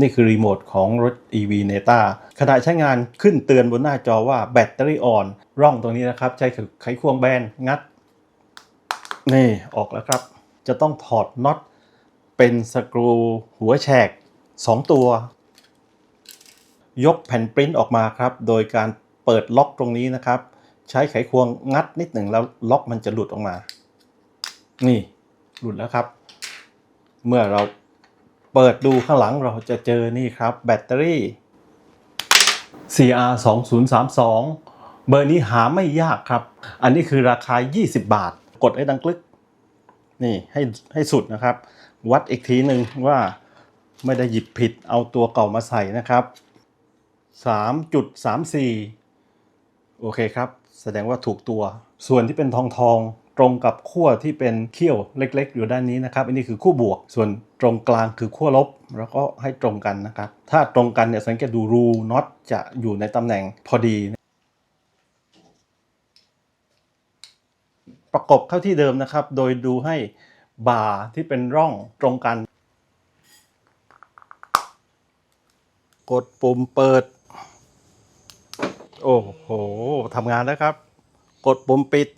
นี่คือรีโมทของรถ EV Neta ขณะใช้งานขึ้นเตือนบนหน้าจอว่าแบตเตอรี่อ่อน ร่องตรงนี้นะครับ ใช้ไขควงแบนงัด นี่ออกแล้วครับ จะต้องถอดน็อตเป็นสกรูหัวแฉก 2 ตัว ยกแผ่นปริ้นออกมาครับ โดยการเปิดล็อกตรงนี้นะครับ ใช้ไขควงงัดนิดหนึ่งแล้วล็อกมันจะหลุดออกมา นี่หลุดแล้วครับ เมื่อเรา เปิดดูข้างหลังเราจะเจอนี่ครับแบตเตอรี่ CR 2 0 3 2 เบอร์นี้หาไม่ยากครับ อันนี้คือราคา 20 บาท กดให้ดังกลึก นี่ให้ให้สุดนะครับ วัดอีกทีหนึ่งว่าไม่ได้หยิบผิดเอาตัวเก่ามาใส่นะครับ 3.34 โอเคครับ แสดงว่าถูกตัว ส่วนที่เป็นทองทอง ตรงกับขั้วที่เป็นเขี้ยวเล็ก ๆ อยู่ด้านนี้นะครับ อันนี้คือขั้วบวก ส่วนตรงกลางคือขั้วลบ แล้วก็ให้ตรงกันนะครับ ถ้าตรงกันเนี่ยสังเกตดูรูน็อตจะอยู่ในตำแหน่งพอดี ประกบเข้าที่เดิมนะครับ โดยดูให้บ่าที่เป็นร่องตรงกัน กดปุ่มเปิด โอ้โหทำงานแล้วครับ กดปุ่มปิด